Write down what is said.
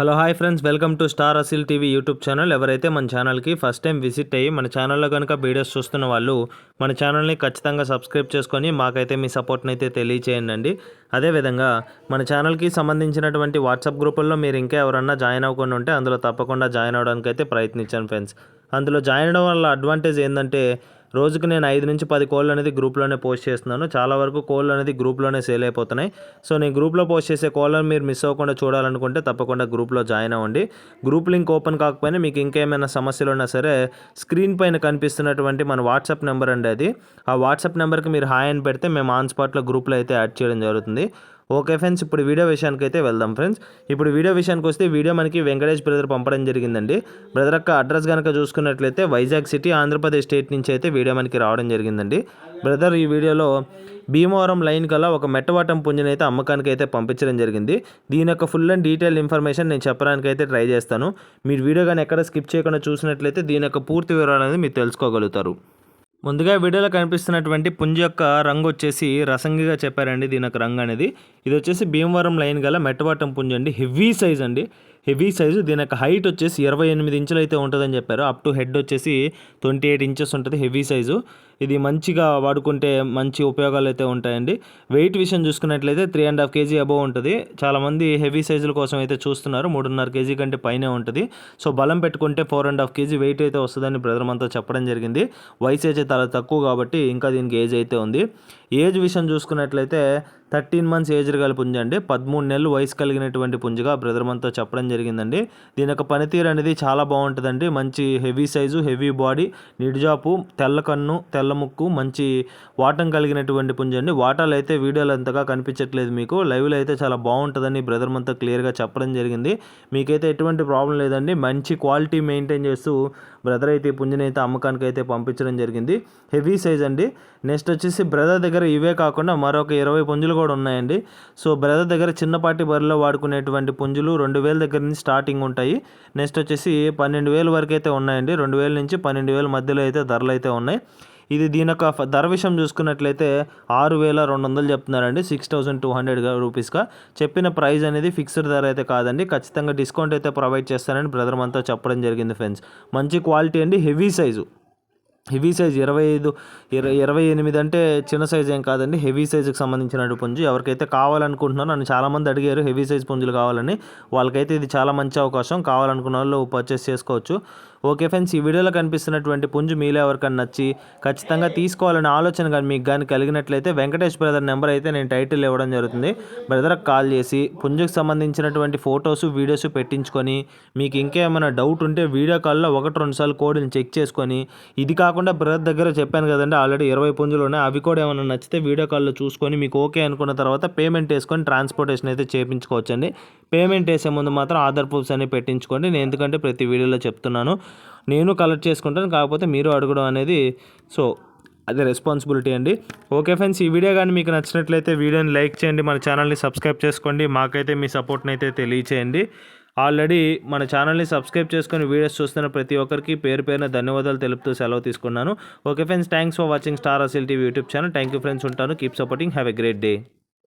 Hello hi friends. Welcome to star Asil TV YouTube channel. ఎవరైతే మన ఛానల్కి first time visit అయ్యి మన ఛానల్లో కనుక వీడియోస్ చూస్తున్న వాళ్ళు మన ఛానల్ని ఖచ్చితంగా సబ్స్క్రైబ్ చేసుకొని మాకైతే మీ సపోర్ట్ని అయితే తెలియచేయండి అండి అదేవిధంగా మన ఛానల్కి సంబంధించినటువంటి వాట్సాప్ గ్రూపుల్లో మీరు ఇంకా ఎవరన్నా జాయిన్ అవ్వకుండా ఉంటే అందులో తప్పకుండా జాయిన్ అవ్వడానికి అయితే ప్రయత్నించాను ఫ్రెండ్స్. అందులో జాయిన్ అవ్వడం వల్ల అడ్వాంటేజ్ ఏంటంటే రోజుకి నేను ఐదు నుంచి పది కోళ్ళు అనేది గ్రూప్లోనే పోస్ట్ చేస్తున్నాను. చాలా వరకు కోళ్ళు అనేది గ్రూప్లోనే సేల్ అయిపోతున్నాయి. సో నేను గ్రూప్లో పోస్ట్ చేసే కోళ్ళని మీరు మిస్ అవ్వకుండా చూడాలనుకుంటే తప్పకుండా గ్రూప్లో జాయిన్ అవ్వండి. గ్రూప్ లింక్ ఓపెన్ కాకపోయినా మీకు ఇంకేమైనా సమస్యలు ఉన్నా సరే స్క్రీన్ పైన కనిపిస్తున్నటువంటి మన వాట్సాప్ నెంబర్ అండి అది. ఆ వాట్సాప్ నెంబర్కి మీరు హాయ్ అని పెడితే మేము ఆన్ స్పాట్లో గ్రూప్లో అయితే యాడ్ చేయడం జరుగుతుంది. ఓకే ఫ్రెండ్స్ ఇప్పుడు వీడియో విషయానికి అయితే వెళ్దాం ఫ్రెండ్స్. ఇప్పుడు వీడియో విషయానికి వస్తే వీడియో మనకి వెంకటేష్ బ్రదర్ పంపడం జరిగిందండి. బ్రదర్ యొక్క అడ్రస్ కనుక చూసుకున్నట్లయితే వైజాగ్ సిటీ ఆంధ్రప్రదేశ్ స్టేట్ నుంచి అయితే వీడియో మనకి రావడం జరిగిందండి. బ్రదర్ ఈ వీడియోలో భీమవరం లైన్ కల్లా ఒక మెట్టవాటం పుంజుని అయితే అమ్మకానికి అయితే పంపించడం జరిగింది. దీని యొక్క ఫుల్ అండ్ డీటెయిల్ ఇన్ఫర్మేషన్ నేను చెప్పడానికి అయితే ట్రై చేస్తాను. మీరు వీడియో కానీ ఎక్కడ స్కిప్ చేయకుండా చూసినట్లయితే దీని యొక్క పూర్తి వివరాలు అనేది మీరు తెలుసుకోగలుగుతారు. ముందుగా వీడియోలో కనిపిస్తున్నటువంటి పుంజ యొక్క రంగు వచ్చేసి రసంగిగా చెప్పారండి. దీని యొక్క రంగు అనేది. ఇది వచ్చేసి భీమవరం లైన్ గల మెట్టవాటం పుంజ అండి. హెవీ సైజ్ అండి. Heavy size. దీని యొక్క హైట్ వచ్చేసి ఇరవై ఎనిమిది ఇంచులు అయితే ఉంటుందని చెప్పారు. అప్ టు హెడ్ వచ్చేసి ట్వంటీ ఎయిట్ ఇంచెస్ ఉంటుంది హెవీ సైజు. ఇది మంచిగా వాడుకుంటే మంచి ఉపయోగాలు అయితే ఉంటాయండి. వెయిట్ విషయం చూసుకున్నట్లయితే three and half KG above ఉంటుంది. చాలామంది హెవీ సైజుల కోసం అయితే చూస్తున్నారు. మూడున్నర కేజీ కంటే పైనే ఉంటుంది. సో బలం పెట్టుకుంటే four and half KG weight అయితే వస్తుందని బ్రదర్ అంతా చెప్పడం జరిగింది. వయసు అయితే చాలా తక్కువ కాబట్టి ఇంకా దీనికి ఏజ్ అయితే ఉంది. ఏజ్ విషయం చూసుకున్నట్లయితే థర్టీన్ మంత్స్ ఏజ్ గల పుంజ అండి. పదమూడు నెలలు వయసు కలిగినటువంటి పుంజగా బ్రదర్ మనతో చెప్పడం జరిగిందండి. దీని యొక్క పనితీరు అనేది చాలా బాగుంటుందండి. మంచి హెవీ సైజు హెవీ బాడీ నిడిజాపు తెల్ల కన్ను తెల్ల ముక్కు మంచి వాటం కలిగినటువంటి పుంజ అండి. వాటాలు అయితే వీడియోలు అంతగా కనిపించట్లేదు మీకు. లైవ్లో అయితే చాలా బాగుంటుందని బ్రదర్ మనతో క్లియర్గా చెప్పడం జరిగింది. మీకైతే ఎటువంటి ప్రాబ్లం లేదండి. మంచి క్వాలిటీ మెయింటైన్ చేస్తూ బ్రదర్ అయితే పుంజని అయితే అమ్మకానికి అయితే పంపించడం జరిగింది. హెవీ సైజ్ అండి. నెక్స్ట్ వచ్చేసి బ్రదర్ దగ్గర ఇవే కాకుండా మరొక ఇరవై పుంజులు కూడా ఉన్నాయండి. సో బ్రదర్ దగ్గర చిన్నపాటి బరిలో వాడుకునేటువంటి పుంజులు రెండు వేల దగ్గర నుంచి స్టార్టింగ్ ఉంటాయి. నెక్స్ట్ వచ్చేసి పన్నెండు వేల వరకు అయితే ఉన్నాయండి. రెండు వేల నుంచి పన్నెండు వేల మధ్యలో అయితే ధరలు అయితే ఉన్నాయి. ఇది దీని యొక్క ధర విషయం చూసుకున్నట్లయితే ఆరు వేల రెండు వందలు చెప్తున్నారండి. సిక్స్ థౌసండ్ టూ హండ్రెడ్ రూపీస్గా. చెప్పిన ప్రైస్ అనేది ఫిక్స్డ్ ధర అయితే కాదండి. ఖచ్చితంగా డిస్కౌంట్ అయితే ప్రొవైడ్ చేస్తానని బ్రదర్ మనతో చెప్పడం జరిగింది ఫ్రెండ్స్. మంచి క్వాలిటీ అండి. Heavy size. హెవీ సైజ్ ఇరవై ఐదు ఇరవై ఇరవై ఎనిమిది అంటే చిన్న సైజ్ ఏం కాదండి. హెవీ సైజుకి సంబంధించిన పుంజు. ఎవరికైతే కావాలనుకుంటున్నారో నన్ను చాలామంది అడిగారు హెవీ సైజ్ పుంజులు కావాలని. వాళ్ళకైతే ఇది చాలా మంచి అవకాశం. కావాలనుకున్న వాళ్ళు పర్చేస్ చేసుకోవచ్చు. ఓకే ఫ్రెండ్స్ ఈ వీడియోలో కనిపిస్తున్నటువంటి పుంజు మీలో ఎవరికైనా నచ్చి ఖచ్చితంగా తీసుకోవాలనే ఆలోచన కానీ మీకు కానీ కలిగినట్లయితే వెంకటేష్ బ్రదర్ నెంబర్ అయితే నేను టైటిల్ ఇవ్వడం జరుగుతుంది. బ్రదర్కి కాల్ చేసి పుంజుకు సంబంధించినటువంటి ఫొటోస్ వీడియోస్ పెట్టించుకొని మీకు ఇంకేమైనా డౌట్ ఉంటే వీడియో కాల్లో ఒకటి రెండు సార్లు కోడ్ని చెక్ చేసుకొని ఇది కాకుండా బ్రదర్ దగ్గర చెప్పాను కదండి ఆల్రెడీ ఇరవై పుంజులు ఉన్నాయి అవి కూడా ఏమైనా నచ్చితే వీడియో కాల్లో చూసుకొని మీకు ఓకే అనుకున్న తర్వాత పేమెంట్ వేసుకొని ట్రాన్స్పోర్టేషన్ అయితే చేయించుకోవచ్చండి. పేమెంట్ వేసే ముందు మాత్రం ఆధార్ ప్రూఫ్స్ అనేవి పెట్టించుకోండి. నేను ఎందుకంటే ప్రతి వీడియోలో చెప్తున్నాను. నేను కలెక్ట్ చేసుకుంటాను కాకపోతే మీరు అడగడం అనేది సో అదే రెస్పాన్సిబిలిటీ అండి. ఓకే ఫ్రెండ్స్ ఈ వీడియో కానీ మీకు నచ్చినట్లయితే వీడియోని లైక్ చేయండి మన ఛానల్ని సబ్స్క్రైబ్ చేసుకోండి మాకైతే మీ సపోర్ట్ని అయితే తెలియచేయండి. ఆల్రెడీ మన ఛానల్ని సబ్స్క్రైబ్ చేసుకొని వీడియోస్ చూస్తున్న ప్రతి ఒక్కరికి పేరు పేరున ధన్యవాదాలు తెలుపుతూ సెలవు తీసుకున్నాను. Okay friends thanks for watching star Asil TV YouTube channel thank you friends ఉంటాను. Keep supporting have a great day